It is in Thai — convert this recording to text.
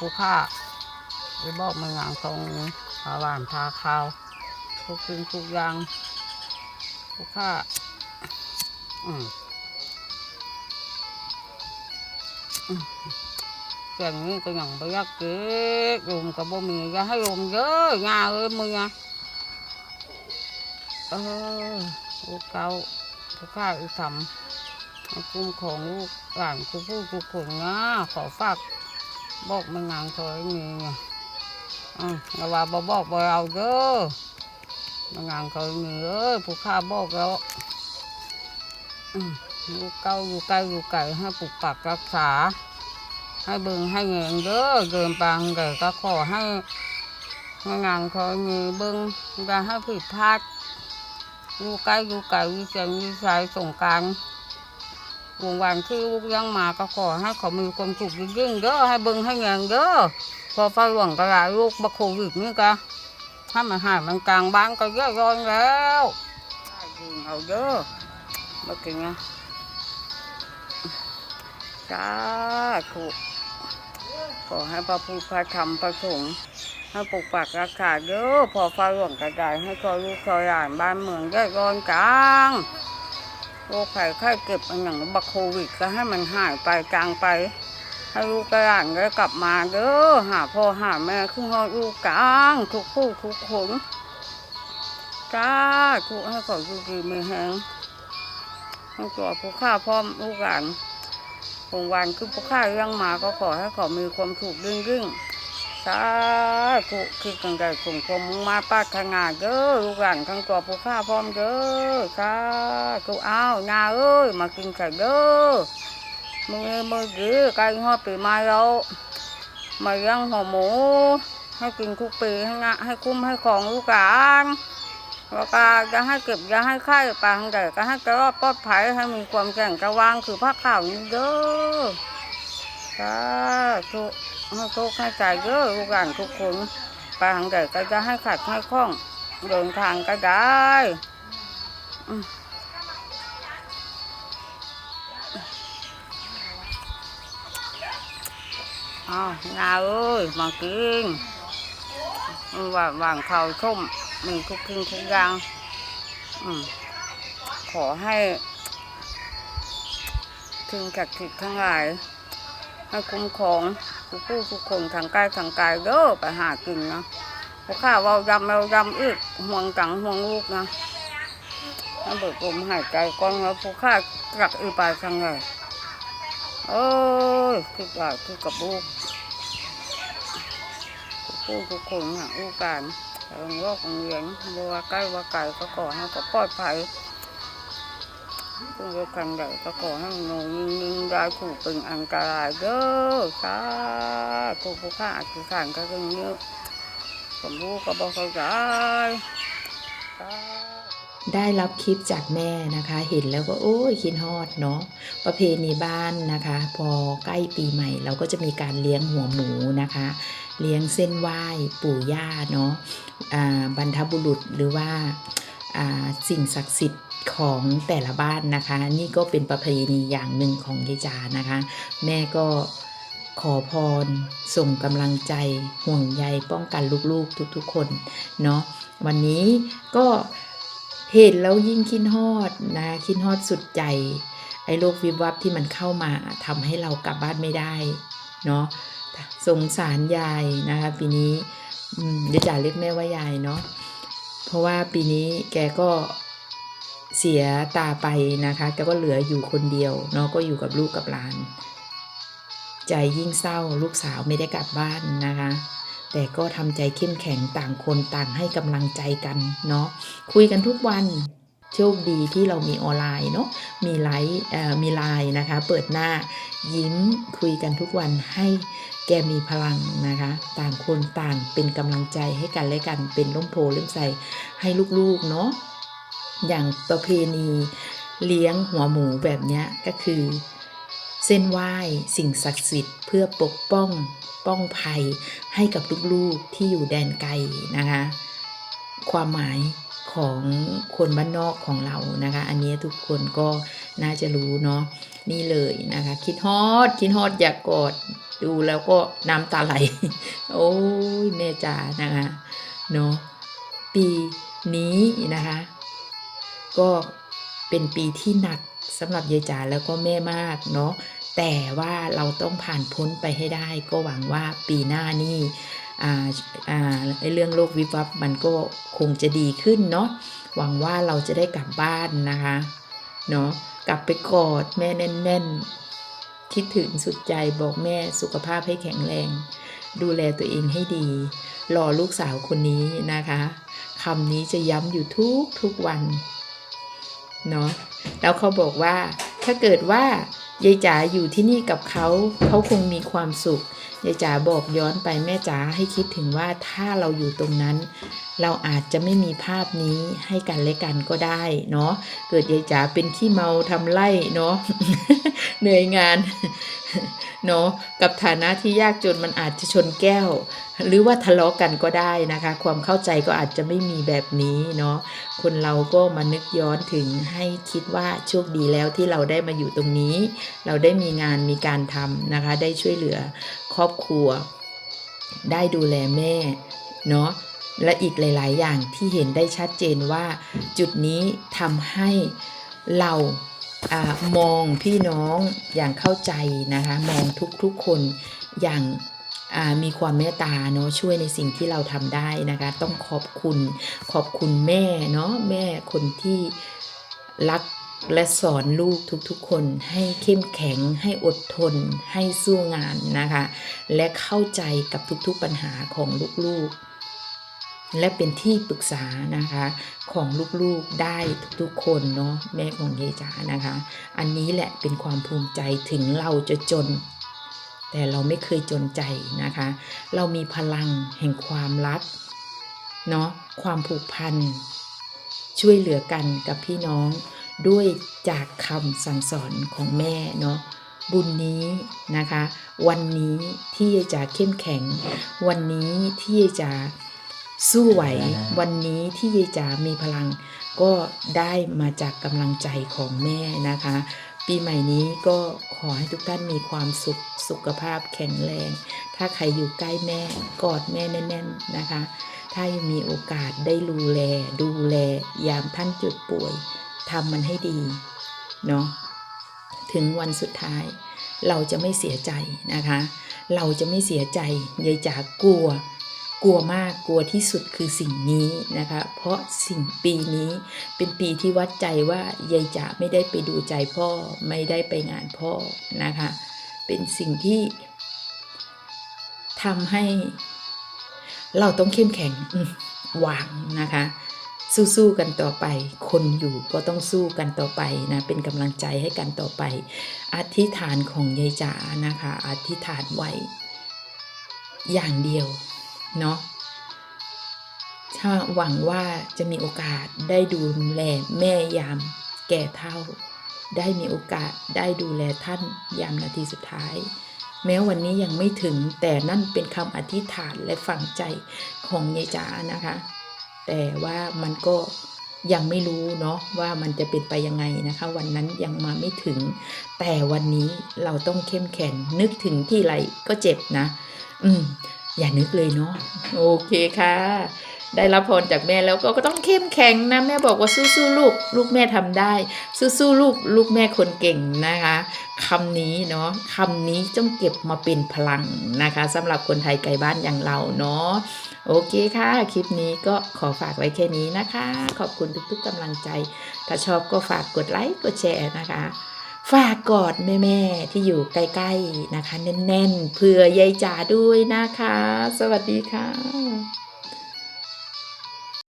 ผู้ข้าไปบอกมึงงานของพาหวานพาข้าวทุกสิ่งทุกอย่างผู้ข้าอืมอืมอย่างนี้ก็ยังไม่ยากเก็บรวมกับบ่มีอย่าให้รวมเยอะงาเอ้ยมึงอะเออลูกเก่าผู้ข้าอีทำคุ้มของลูกหลานคุณผู้ทุกคนนะขอฝาก บอกมึงงานถอยมีไงอะว่าบอบอกบอเอาเด้อมึงงานถอยมีเอ้ยผู้ข้าบอกแล้วอยู่เก้าอยู่ใกลอยู่ไกลให้ปลูกปักรักษา ให้เบิ่งให้เงินเด้อเดินปางไก่ก็ขอให้มึงงานถอยมีเบิ่งอย่าให้ผิดพลาดอยู่ใกล้อยู่ไกลวิเศษวิสัยสงการ วงวันที่ลูกยังมาก็ขอให้เขามีความสุขยิ่งเด้อให้เบิ่งให้เงินเด้อพอไฟหลวงก็หลายลูกบักโควิดนี่ก็ถ้ามันหายมันกลางบ้านก็เยอะร้อนแล้วยิงเอาเด้อมากินนะจ้าถูกขอให้พระพุทธพระธรรมพระสงฆ์ให้ปกปักรักษาเด้อพอไฟหลวงกระจายให้คอยลูกคอยหลานบ้านเมืองเยอะร้อนกลาง โรคภัยไข้เจ็บอันอย่างบักโควิดก็ให้มันหายไปจางไป ให้ลูกกระหลานได้กลับมาเด้อหาพ่อหาแม่ขึ้นฮอดลูกกลางทุกผู้ทุกคนจ้าทุกให้เขาอยู่ดีมีแหงให้ตัวผู้ข้าพร้อลูกหลานคงวันคือผู้ข้าเลี้ยังมาก็ขอให้เขามีความสุขยิ่งยิ่ง สาธุคือกันไก่ส่งความมุ่งมาปรารถนาเด้อลูกหลานทั้งตัวผู้ข้าพร้อมเด้อสาธุอ้าวงาเอ้ยมากินไข่เด้อมือมือดีใกล้อดปีใหม่แล้วมาเลี้ยังหัวหมู ให้กินทุกปีให้งะให้คุ้มให้ของลูกหลานแล้วก็จะให้เก็บจะให้ไข่ปลาทางใดก็ให้กระรอบปลอดภัยให้มีความแข็งกระวางคือผ้าขาวนี่เด้อสาธุ ให้โชคให้ใจเด้อลูกหลานทุกคนไปทางใดก็จะให้ขัดให้คล่องเดินทางก็ได้อ้าวงาเอ้ยมากินว่าวานข้าวส้มมีทุกทิ้งทุกอย่างอขอให้ถึงจากทิศทั้งหลายให้คุ้มครอง ทุกผู้ทุกคนทางกายทางกายเด้อไปหากินนะเพราะข้าเว่ายำเรายำอีกห่วงจังห่วงลูกนะถ้าเบิกลมหายใจก่อนแล้วพวกข้าจักอีไปทางไงเอ้ยคือว่าคือกับลูกทุกผู้ทุกคนหาลูกกันเรื่ออโรคเรียนบัวใกล้ว่าไก่ก็ขอให้ก็ปลอดภัย ผู้ยกคันใหญ่ก็ขอให้หนูยิงยิงได้ถูกเป็นอันตรายเด้อสาธุผู้ข้าอธิษฐานก็เป็นเยอะผมรู้ก็บอกเข้าใจได้รับคลิปจากแม่นะคะ เห็นแล้วก็โอ้ยคิดฮอดเนาะประเพณีบ้านนะคะ พอใกล้ปีใหม่ เราก็จะมีการเลี้ยงหัวหมูนะคะ เลี้ยงเส้นไหว้ปู่ย่าเนาะอ่าบรรทบุรุษหรือว่า สิ่งศักดิ์สิทธิ์ของแต่ละบ้านนะคะ นี่ก็เป็นประเพณีอย่างหนึ่งของยายจานะคะ แม่ก็ขอพร ส่งกำลังใจห่วงใยป้องกันลูกๆทุกๆคนเนาะวันนี้ก็เห็นแล้วยิ่งคิดฮอดนะคิดฮอดสุดใจไอ้โรควิบวับที่มันเข้ามาทำให้เรากลับบ้านไม่ได้เนาะสงสารยายนะคะปีนี้อืมเดี๋ยวจ๋าเรียกแม่ว่ายายเนาะ เพราะว่าปีนี้แกก็เสียตาไปนะคะแกก็เหลืออยู่คนเดียวเนาะก็อยู่กับลูกกับหลาน ใจยิ่งเศร้าลูกสาวไม่ได้กลับบ้านนะคะ แต่ก็ทำใจเข้มแข็งต่างคนต่างให้กำลังใจกันเนาะคุยกันทุกวัน โชคดีที่เรามีออนไลน์เนาะมีไลฟ์มีไลน์นะคะ เปิดหน้ายิ้มคุยกันทุกวันให้แกมีพลังนะคะ ต่างคนต่างเป็นกำลังใจให้กันและกันเป็นร่มโพล่มใสให้ลูกๆเนาะอย่างประเพณีเลี้ยงหัวหมูแบบเนี้ยก็คือ เส้นไหว้สิ่งศักดิ์สิทธิ์เพื่อปกป้องป้องภัยให้กับลูกๆที่อยู่แดนไกลนะคะ ความหมาย ของคนบ้านนอกของเรานะคะ อันนี้ทุกคนก็น่าจะรู้เนาะนี่เลยนะคะ คิดฮอดคิดฮอดอยากกอดดูแล้วก็น้ำตาไหล โอ้ยแม่จ๋านะคะเนาะปีนี้นะคะ ก็เป็นปีที่หนักสำหรับยายจ๋าแล้วก็แม่มากเนาะแต่ว่าเราต้องผ่านพ้นไปให้ได้ ก็หวังว่าปีหน้านี่ เรื่องโรควิบวับมันก็คงจะดีขึ้นเนาะหวังว่าเราจะได้กลับบ้านนะคะเนาะกลับไปกอดแม่แน่น ๆ คิดถึงสุดใจบอกแม่สุขภาพให้แข็งแรง ดูแลตัวเองให้ดี รอลูกสาวคนนี้นะคะคำนี้จะย้ำอยู่ทุกทุกวันเนาะแล้วเขาบอกว่าถ้าเกิดว่า ยายจ๋าอยู่ที่นี่กับเขา เขาคงมีความสุข ยายจ๋าบอกย้อนไปแม่จ๋าให้คิดถึงว่าถ้าเราอยู่ตรงนั้น เราอาจจะไม่มีภาพนี้ให้กันและกันก็ได้เนาะ เกิดยายจ๋าเป็นขี้เมาทำไล่เนาะ เหนื่อยงาน เนาะกับฐานะที่ยากจนมันอาจจะชนแก้ว หรือว่าทะเลาะกันก็ได้นะคะ ความเข้าใจก็อาจจะไม่มีแบบนี้เนาะคนเราก็มานึกย้อนถึงให้คิดว่าโชคดีแล้วที่เราได้มาอยู่ตรงนี้ เราได้มีงานมีการทำนะคะ ได้ช่วยเหลือครอบครัว ได้ดูแลแม่เนาะและอีกหลาย ๆ อย่างที่เห็นได้ชัดเจนว่าจุดนี้ทำให้เรา อมองพี่น้องอย่างเข้าใจนะคะ มองทุกๆคนอย่างมีความเมตตาเนาะช่วยในสิ่งที่เราทำได้นะคะ ต้องขอบคุณขอบคุณแม่เนาะแม่คนที่รักและสอนลูกทุกๆ คนให้เข้มแข็งให้อดทน ให้สู้งานนะคะ และเข้าใจกับทุกๆปัญหาของลูกๆ และเป็นที่ปรึกษานะคะของลูกๆได้ทุกๆคนเนาะแม่ของเยจ๋านะคะ อันนี้แหละเป็นความภูมิใจถึงเราจะจน แต่เราไม่เคยจนใจนะคะ เรามีพลังแห่งความรักเนาะความผูกพันช่วยเหลือกันกับพี่น้องด้วยจากคำสั่งสอนของแม่เนาะบุญนี้นะคะ วันนี้ที่ยายจ๋าเข้มแข็ง วันนี้ที่ยายจ๋า สู้ไหววันนี้ที่ยายจ๋ามีพลัง ก็ได้มาจากกำลังใจของแม่นะคะ ปีใหม่นี้ก็ขอให้ทุกท่านมีความสุขสุขภาพแข็งแรง ถ้าใครอยู่ใกล้แม่กอดแม่แน่น ๆนะคะ ถ้ายังมีโอกาสได้ดูแล ดูแลยามท่านเจุดป่วยทำมันให้ดีเนาะถึงวันสุดท้าย เราจะไม่เสียใจนะคะ เราจะไม่เสียใจยายจ๋ากลัว กลัวมากกลัวที่สุดคือสิ่งนี้นะคะ เพราะสิ่งปีนี้เป็นปีที่วัดใจว่ายายจ๋าไม่ได้ไปดูใจพ่อไม่ได้ไปงานพ่อนะคะ เป็นสิ่งที่ทำให้เราต้องเข้มแข็งวางนะคะ สู้ๆกันต่อไป คนอยู่ก็ต้องสู้กันต่อไปนะเป็นกำลังใจให้กันต่อไปอธิษฐานของยายจ๋านะคะอธิษฐานไว้อย่างเดียว เนาะถ้าหวังว่าจะมีโอกาสได้ดูแลแม่ยามแก่เท่า ได้มีโอกาสได้ดูแลท่านยามนาทีสุดท้าย แม้วันนี้ยังไม่ถึงแต่นั่นเป็นคำอธิษฐานและฝังใจของยายจ๋านะคะ แต่ว่ามันก็ยังไม่รู้เนาะว่ามันจะเป็นไปยังไงนะคะ วันนั้นยังมาไม่ถึง แต่วันนี้เราต้องเข้มแข็งนึกถึงที่ไรก็เจ็บนะ อืม อย่านึกเลยเนาะโอเคค่ะ ได้รับพรจากแม่แล้วก็ก็ต้องเข้มแข็งนะ แม่บอกว่าสู้ๆลูก ลูกแม่ทำได้ สู้ๆลูก ลูกแม่คนเก่งนะคะคำนี้เนาะคำนี้ต้องเก็บมาเป็นพลังนะคะสำหรับคนไทยไกลบ้านอย่างเราเนาะโอเคค่ะ คลิปนี้ก็ขอฝากไว้แค่นี้นะคะ ขอบคุณทุกๆกำลังใจ ถ้าชอบก็ฝากกดไลค์กดแชร์นะคะ ฝากกอดแม่ๆที่อยู่ใกล้ๆนะคะ แน่นๆเผื่อยายจ๋าด้วยนะคะ สวัสดีค่ะ